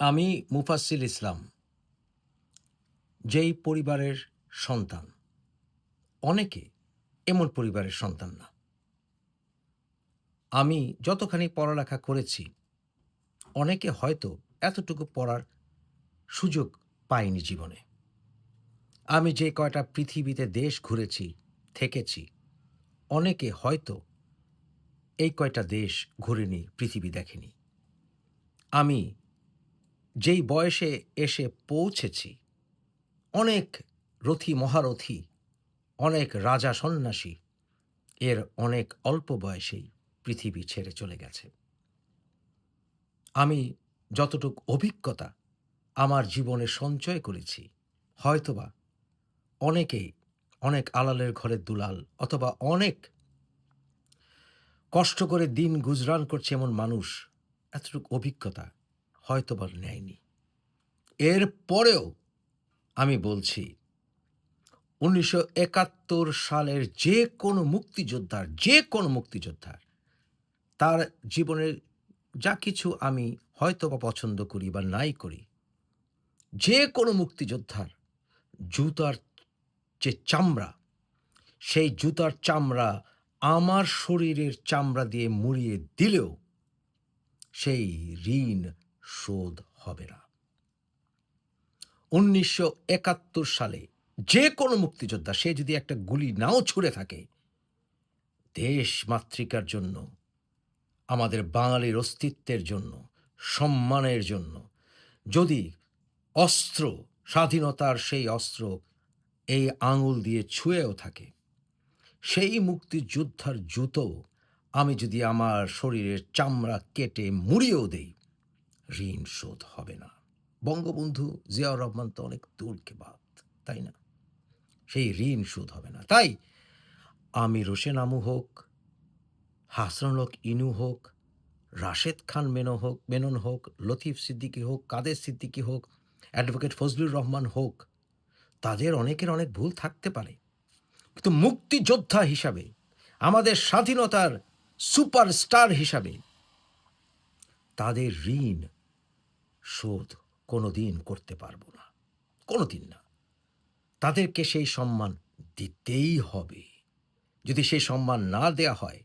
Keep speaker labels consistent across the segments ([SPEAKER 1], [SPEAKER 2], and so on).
[SPEAKER 1] আমি মুফাসিল ইসলাম, যেই পরিবারের সন্তান। অনেকে এমন পরিবারের সন্তান না। আমি যতখানি পড়ালেখা করেছি, অনেকে হয়তো এতটুকু পড়ার সুযোগ পাইনি জীবনে। আমি যে কয়টা পৃথিবীতে দেশ ঘুরেছি, থেকেছি, অনেকে হয়তো এই কয়টা দেশ ঘুরেনি, পৃথিবী দেখেনি। আমি যেই বয়সে এসে পৌঁছেছি, অনেক রথী মহারথী, অনেক রাজা সন্ন্যাসী, এর অনেক অল্প বয়সেই পৃথিবী ছেড়ে চলে গেছে। আমি যতটুক অভিজ্ঞতা আমার জীবনে সঞ্চয় করেছি, হয়তোবা অনেকেই অনেক আলালের ঘরের দুলাল অথবা অনেক কষ্ট করে দিন গুজরান করছে এমন মানুষ, এতটুকু অভিজ্ঞতা হয়তোবা নেয়নি। এর পরেও আমি বলছি, উনিশশো একাত্তর সালের যে কোনো মুক্তিযোদ্ধার, যে কোনো মুক্তিযোদ্ধার, তার জীবনের যা কিছু আমি হয়তো বা পছন্দ করি বা নাই করি, যে কোনো মুক্তিযোদ্ধার জুতার যে চামড়া, সেই জুতার চামড়া আমার শরীরের চামড়া দিয়ে মুড়িয়ে দিলেও সেই ঋণ শোধ হবে না। উনিশশো একাত্তর সালে যে কোনো মুক্তিযোদ্ধা, সে যদি একটা গুলি নাও ছুড়ে থাকে, দেশ মাতৃকার জন্য, আমাদের বাঙালির অস্তিত্বের জন্য, সম্মানের জন্য, যদি অস্ত্র, স্বাধীনতার সেই অস্ত্র এই আঙুল দিয়ে ছুঁয়েও থাকে, সেই মুক্তিযোদ্ধার জুতো আমি যদি আমার শরীরের চামড়া কেটে মুড়িয়েও দেই ঋণ শোধ হবে না। বঙ্গবন্ধু জিয়াউর রহমান তো অনেক দূরকে বাদ তাই না? সেই ঋণ শোধ হবে না। তাই আমি রোশেন আমু হোক, হাসানুল হক ইনু হোক, রাশেদ খান মেনো হোক, মেনন হোক, লতিফ সিদ্দিকী হোক, কাদের সিদ্দিকী হোক, অ্যাডভোকেট ফজলুর রহমান হোক, তাদের অনেকের অনেক ভুল থাকতে পারে। কিন্তু মুক্তিযোদ্ধা হিসাবে, আমাদের স্বাধীনতার সুপারস্টার হিসাবে, তাদের ঋণ শোধ কোনো দিন করতে পারব না। কোনো দিন না। তাদেরকে সেই সম্মান দিতেই হবে। যদি সেই সম্মান না দেয়া হয়,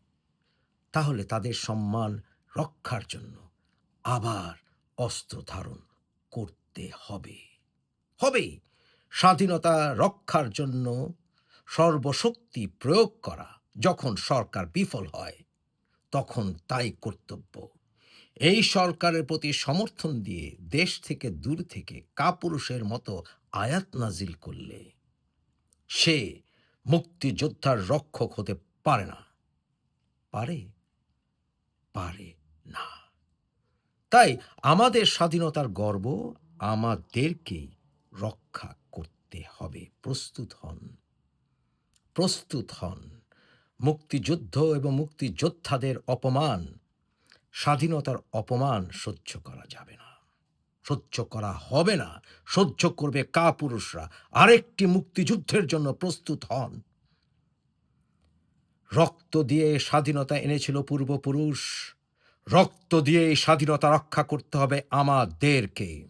[SPEAKER 1] তাহলে তাদের সম্মান রক্ষার জন্য আবার অস্ত্র ধারণ করতে হবে। হবেই। স্বাধীনতা রক্ষার জন্য সর্বশক্তি প্রয়োগ করা, যখন সরকার বিফল হয়, তখন তাই কর্তব্য। এই সরকারের প্রতি সমর্থন দিয়ে দেশ থেকে দূর থেকে কাপুরুষের মতো আয়াত নাজিল করলে সে মুক্তিযোদ্ধার রক্ষক হতে পারে না। পারে? পারে না। তাই আমাদের স্বাধীনতার গর্ব আমাদেরকেই রক্ষা করতে হবে। প্রস্তুত হন। প্রস্তুত হন। মুক্তিযুদ্ধ এবং মুক্তিযোদ্ধাদের অপমান স্বাধীনতার অপমান সহ্য করা যাবে না। সহ্য করা হবে না। সহ্য করবে কাপুরুষরা। আরেকটি মুক্তিযুদ্ধের জন্য প্রস্তুত হন। রক্ত দিয়ে স্বাধীনতা এনেছিল পূর্বপুরুষ। রক্ত দিয়ে স্বাধীনতা রক্ষা করতে হবে আমাদেরকে।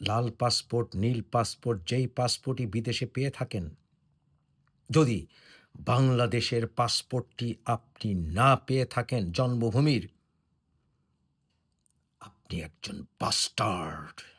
[SPEAKER 1] লাল পাসপোর্ট, নীল পাসপোর্ট, যেই পাসপোর্টই বিদেশে পেয়ে থাকেন। যদি বাংলাদেশের পাসপোর্টটি আপনি না পেয়ে থাকেন জন্মভূমির। আপনি একজন বাস্টার্ড